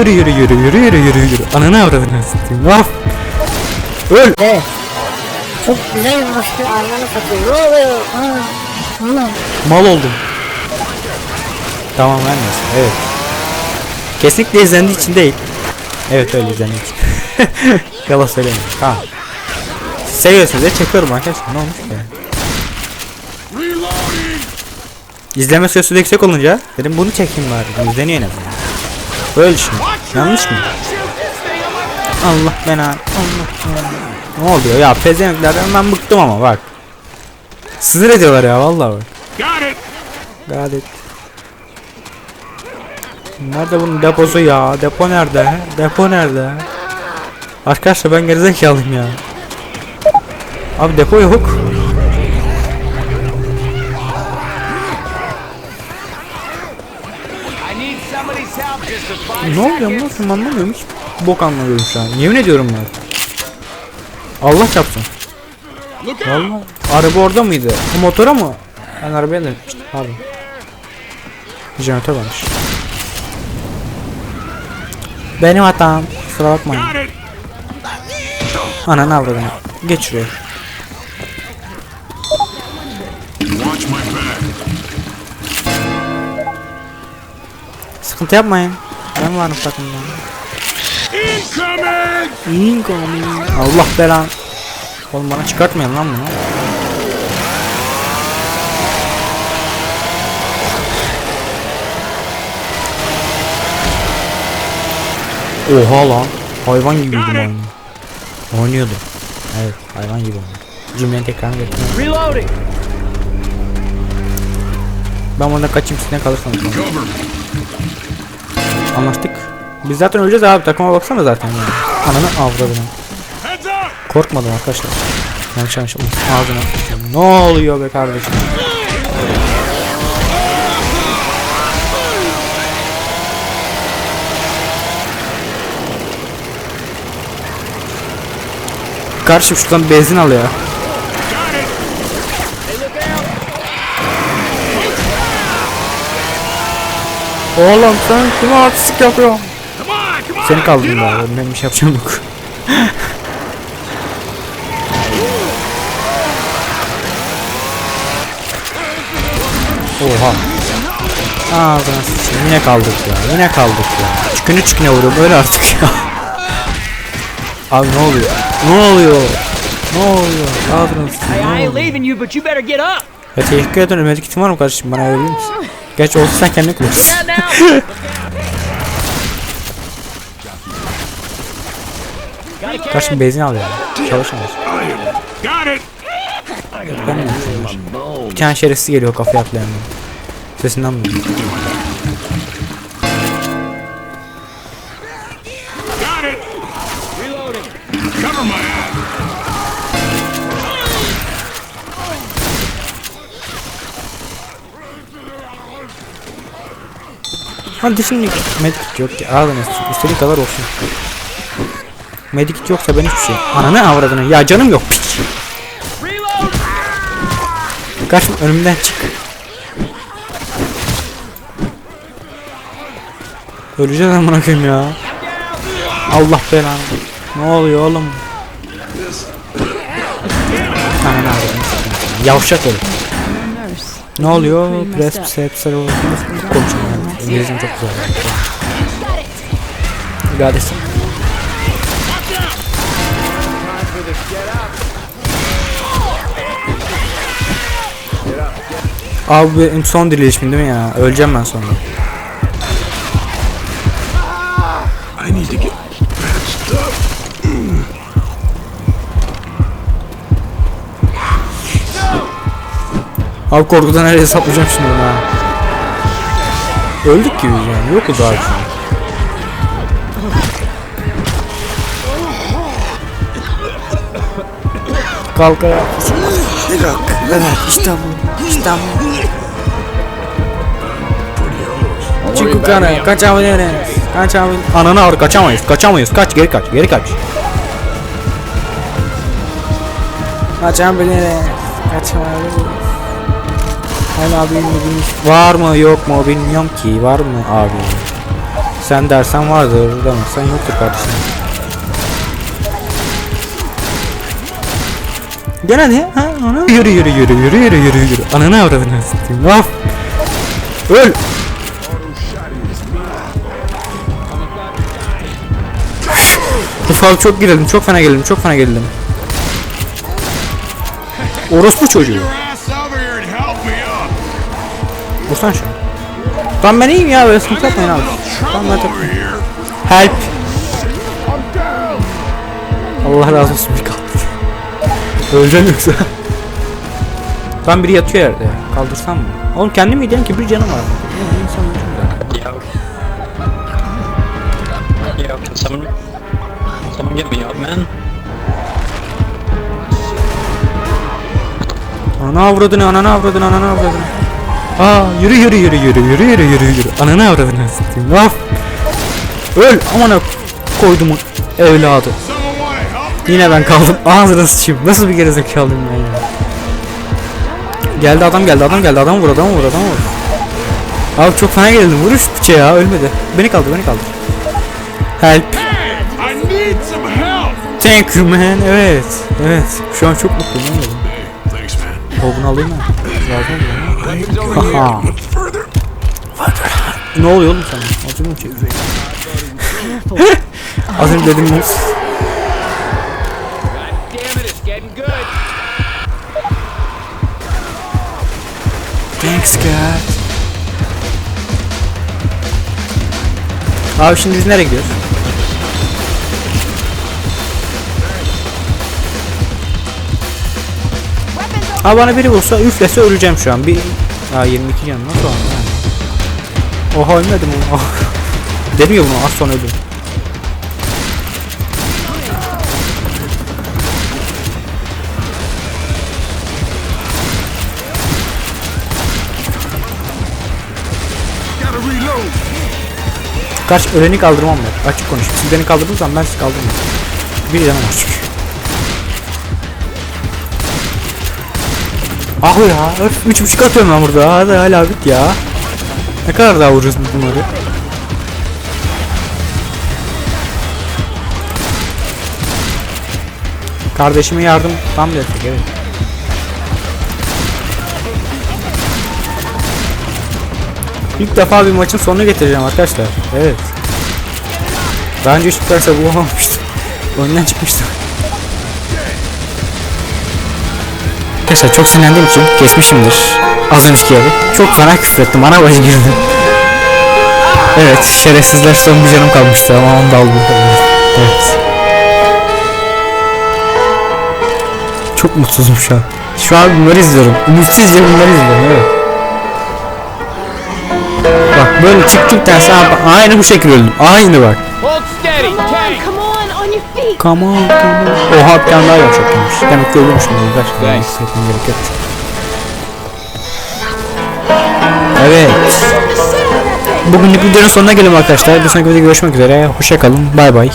yürü yürü yürü yürü yürü yürü yürü. Ananı avradını satayım. Of. Öl. Evet. Çok güzel bir başlıyor. Ananı satayım. Ne oluyor? Mal oldum. Tamam vermiyorsun. Evet. Kesinlikle izlendiği için değil. Evet öyle izlendiği için. Yalan söylemiyorum. Tamam. Seviyorsunuz ya çekiyorum arkadaşlar. Ne olmuş ki? İzleme süresi yüksek olunca dedim bunu çekeyim bari. İzleniyor en azından. Böyle düşün. Yanlış mı? Allah bena. Allah bena. Ne oluyor ya? Pezemeklerden ben bıktım ama bak. Sinir ediyorlar ya vallahi bak. Got it! Nerede bunun deposu ya? Depo nerede? Depo nerede? Arkadaşlar ben gerizekalıyım ya. Abi depo yok. Ne oluyor nasıl anlamıyorum hiç bok anlamıyorum şu an. Yemin ediyorum ben. Allah çarpsın. Vallahi. Araba orada mıydı? Bu motora mı? Ben arabaya da gitmiştim. Pardon. Jeneratör varmış. Benim hatam. Kusura bakmayın. Ananı avradını. Geç şuraya. Sıkıntı yapmayın. Ben varım takımda. Incoming! Incoming. Allah belan. Oğlum bana çıkartmayın lan bunu. Oha lan. Hayvan gibiydim oyunu. Oynuyordu. Evet hayvan gibi oynuyordu. Cümlenin tekrarını getirmiyorum. Reloading! Ben bundan kaçayım siz ne Anlaştık. Biz zaten öleceğiz abi takıma baksana zaten yani. Ananı up! Korkmadım arkadaşlar. Yanlış anlaşılmasın. Ağzına. Ne oluyor be kardeşim? Karşı şuradan benzin al ya. Oğlum sen kime artistik yapıyorsun? Come on, come on! Seni kaldırdım up! Benim bir şey yapacağım yok. Oha. Ağzına sıçayım. Yine kaldık ya. Yine kaldık ya. Çükünü çüküne vuruyorum. Öyle artık ya. Abi ne oluyor? Ne oluyor? Ne oluyor? Ağzına sıçayım. I Ne ain't oluyor? leaving you, but you better get up. Ya teşekkür ederim. Medkitim var mı kardeşim? Bana verebilir misin? Gerçi olsa sen kendin kullanırsın. Kardeşim benzin al ya. Mi yapıyorum? Bir tane şerefsiz geliyor kafaya atlayan. Sesinden mi? Hadi şimdi medkit yok ki. Ağzına sıçayım. İstediğin kadar olsun. Medkit yoksa ben hiçbir şey. Ananı avradını. Ya canım yok. Karşım önümden çık. Öleceğiz amına koyayım ya. Allah belanı. Ne oluyor oğlum? Ananı avradını. Yavşak herif. Ne oluyor? Presepsel konuşuyorum. İngilizcem çok güzel. İbadesin. Abi benim son dirilişim değil mi ya? Öleceğim ben sonra. I need to get patched up. Abi korkudan nereye saplayacağım şimdi bunu ha. Öldük gibi yani. Yok o daha şimdi. Kalk ayağa. İşte bu. İşte bu. Çık yukarı. Kaçabiliriz. Kaçabiliriz. Ananı ağır kaçamayız. Kaçamayız. Kaç geri kaç. Geri kaç. Kaçabiliriz. Kaçamayız. Hala bilmiş. Var mı yok mu bilmiyorum ki. Var mı abi? Dersen dersen vardır. Demezsen yoktur kardeşim. Gel hadi. Ha, ana. Yürü yürü yürü yürü yürü yürü yürü. Ananı avradını satayım. Of. Öl. Uf çok gerildim. Çok fena gerildim. Çok fena gerildim. Orospu çocuğu. Vursan şunu. Tamam ben iyiyim ya böyle sıkıntı yapmayın abi. Tamam ben here. Help. Allah razı olsun bir kaldı. Öleceğim yoksa. Tam biri yatıyor yerde ya. Kaldırsam mı? Oğlum kendi mi ki bir canım var. İnsan. Yo. Can someone, someone get me up, man? Ananı avradını, ananı avradını, ananı avradını. Aa yürü yürü yürü yürü yürü yürü yürü yürü. Ananı avradını satayım. Of. Öl amına koydum evladı. Yine ben kaldım. Ağzına sıçayım. Nasıl bir gerizekalıyım ben ya. Geldi adam geldi adam geldi adam vur adam vur adam vur. Abi çok fena geldim. Vur şu piçe ya ölmedi. Beni kaldır beni kaldır. Help. Thank you man. Evet. Evet. Şu an çok mutluyum. Anladım. Thanks, man. O bunu alayım mı? Lazım mı? Aha. ne oluyor oğlum sana? Az önce mi? Az önce dedim ben. Thanks God. Abi şimdi biz nereye gidiyoruz? Abi bana biri vursa üflese öleceğim şu an. Bir... Aa 22 canım nasıl o an yani? Oha ölmedim oha. Dedim ya bunu az sonra reload. Kaç öleni kaldırmam ben. Açık konuşayım. Siz beni kaldırırsanız ben sizi kaldırmam. Bir canım var. Ah ya. Öf, üç buçuk atıyorum ben burada. Hadi hala bit ya. Ne kadar daha vuracağız bunları? Kardeşime yardım tam destek evet. İlk defa bir maçın sonuna getireceğim arkadaşlar. Evet. Daha önce hiç bu sabır olmamıştım. Oyundan çıkmıştım. Arkadaşlar çok sinirlendiğim için kesmişimdir. Az önceki yeri. Çok fena küfür ettim. Ana bacı girdim. Evet şerefsizler son bir canım kalmıştı ama onu da aldım. Evet. Çok mutsuzum şu an. Şu an bunları izliyorum. Ümitsizce bunları izliyorum evet. Bak böyle çıktıktan sonra aynı bu şekilde öldüm. Aynı bak. Come on, come on, on your feet. Come on, come on. Oha bir tane daha yavşak gelmiş. Demek ki ölüyormuşum. bunu. Gerçekten hissetmem gerek yok. Evet. Bugünlük videonun sonuna gelelim arkadaşlar. Bir sonraki videoda görüşmek üzere. Hoşçakalın. Bay bay.